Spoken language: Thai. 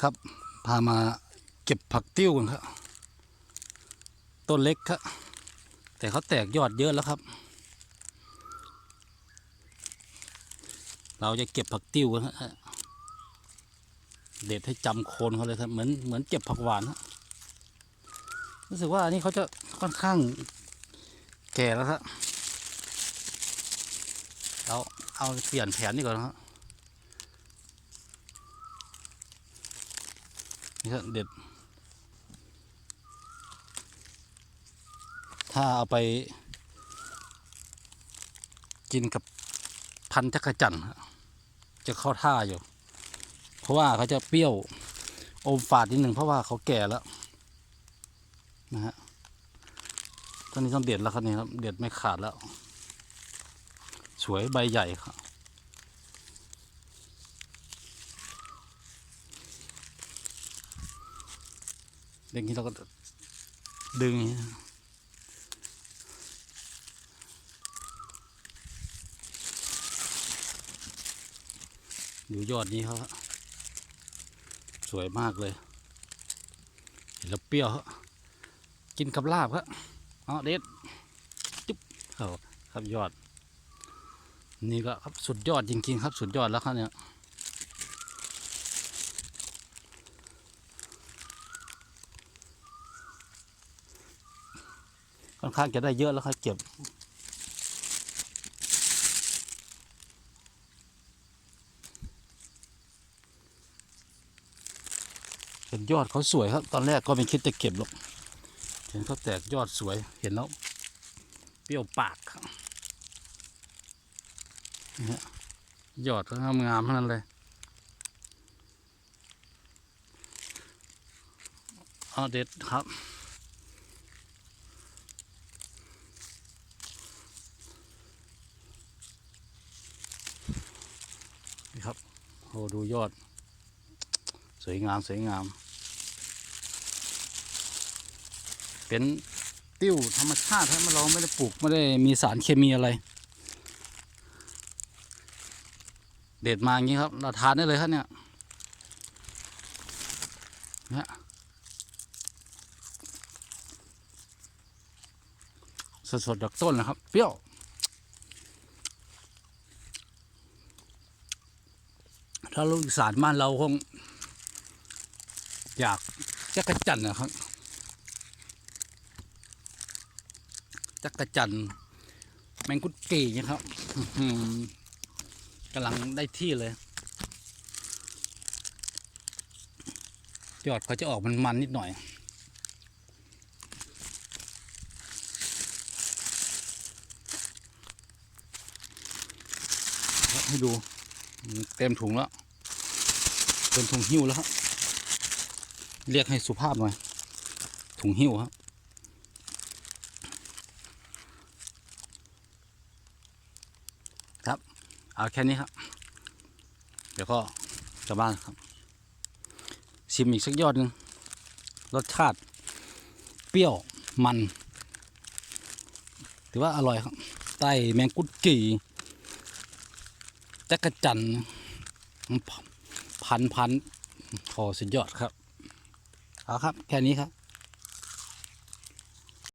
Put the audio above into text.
ครับ พามาเก็บผักติ้วกันครับ ต้นเล็กครับ แต่เขาแตกยอดเยอะแล้วครับ เราจะเก็บผักติ้วกันฮะเด็ดให้จำโคนเขาเลยครับ เหมือนเหมือนเก็บผักหวานรู้สึกว่าอันนี้เขาจะค่อนข้างแก่แล้วครับเราเอาเปลี่ยนแผนนี่ก่อนนะครับ นี่ครับเด็ด ถ้าเอาไป กินกับพันธุ์จักรจันจะเข้าท่าอยู่ เพราะว่าเขาจะเปรี้ยวอมฝาดนิดหนึ่งเพราะว่าเขาแก่แล้วนะฮะตอนนี้ต้องเด็ดแล้วครับนี่ครับ เด็ดไม่ขาดแล้ว สวยใบใหญ่ครับ เด็กนี้เราก็ดึงอย่างนี้ดูยอดนี้เขาฮะสวยมากเลย เห็นแล้วเปรี้ยวกินกับลาบครับเอาเด็ดจุ๊บครับยอด นี่ก็ครับสุดยอดจริงๆ ครับสุดยอดแล้วครับเนี่ย ค่อนข้างจะได้เยอะแล้วครับเก็บ เห็นยอดเขาสวยครับ ตอนแรกก็ไม่คิดจะเก็บหรอก เห็นเขาแตกยอดสวยเห็นแล้ว เปรี้ยวปากนี่ยอดเขางามนั้นเลยเอาเด็ดครับ ครับโอ้ดูยอด สวยงามสวยงาม เป็นติ้วธรรมชาติครับเราไม่ได้ปลูกไม่ได้มีสารเคมีอะไร เด็ดมาอย่างนี้ครับ เราทานได้เลยครับเนี่ยเนี่ยสดๆจากต้นนะครับ เปรี้ยว ถ้าลูกอีสานบ้านเราคงอยากจักรจันนะครับจักรจันแมงกุดกีนะครับกำลังได้ที่เลยยอดเขาจะออกมันมันนิดหน่อย ให้ดูเต็มถุงแล้ว เต็มถุงหิ้วแล้วครับเรียกให้สุภาพหน่อยถุงหิ้วครับครับเอาแค่นี้ครับ เดี๋ยวก็กลับบ้านครับ ชิมอีกสักยอดหนึ่งรสชาติ เปรี้ยวมันถือว่าอร่อยครับไต้แมงกุดกี่จักรจันทร์ พันพันโอ้สุดยอดครับ เอาครับ แค่นี้ครับ